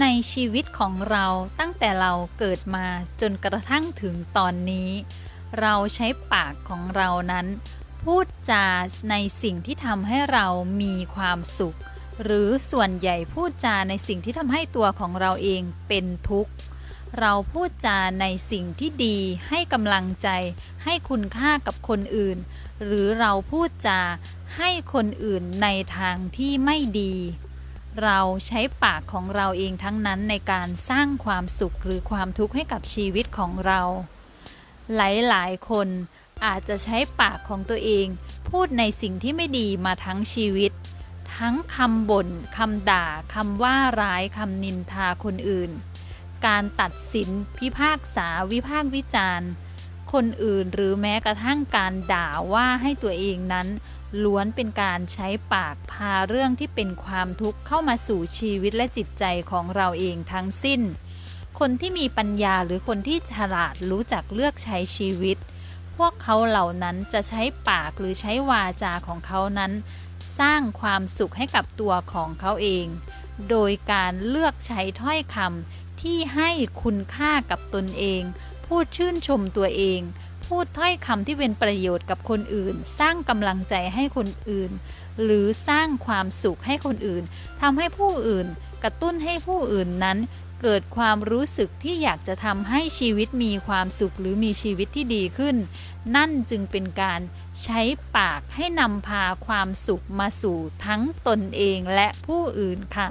ในชีวิตของเราตั้งแต่เราเกิดมาจนกระทั่งถึงตอนนี้ เราใช้ปากของเรานั้น พูดจาในสิ่งที่ทำให้เรามีความสุข หรือส่วนใหญ่พูดจาในสิ่งที่ทำให้ตัวของเราเองเป็นทุกข์ เราพูดจาในสิ่งที่ดีให้กำลังใจ ให้คุณค่ากับคนอื่น หรือเราพูดจาให้คนอื่นในทางที่ไม่ดี เราใช้ปากของเราเองทั้งนั้นในการสร้างความสุขหรือความทุกข์ให้กับชีวิตของเรา หลายๆ คนอาจจะใช้ปากของตัวเอง พูดในสิ่งที่ไม่ดีมาทั้งชีวิต ทั้งคำบ่นคำด่าคำว่าร้ายคำนินทาคนอื่น การตัดสินพิพากษาวิพากษ์วิจารณ์ คนอื่นหรือแม้กระทั่งการด่าว่าให้ตัวเองนั้น ล้วนเป็นการใช้ปากพาเรื่องที่เป็นความทุกข์เข้ามาสู่ชีวิตและจิตใจของเราเองทั้งสิ้น คนที่มีปัญญาหรือคนที่ฉลาดรู้จักเลือกใช้ชีวิต พวกเขาเหล่านั้นจะใช้ปากหรือใช้วาจาของเขานั้น สร้างความสุขให้กับตัวของเขาเอง โดยการเลือกใช้ถ้อยคำที่ให้คุณค่ากับตนเอง พูดชื่นชมตัวเอง พูดถ้อยคำที่เป็นประโยชน์กับคนอื่น สร้างกำลังใจให้คนอื่น หรือสร้างความสุขให้คนอื่นทำให้ผู้อื่น กระตุ้นให้ผู้อื่นนั้น เกิดความรู้สึกที่อยากจะทำให้ชีวิตมีความสุขหรือมีชีวิตที่ดีขึ้น นั่นจึงเป็นการใช้ปากให้นำพาความสุขมาสู่ทั้งตนเองและผู้อื่นค่ะ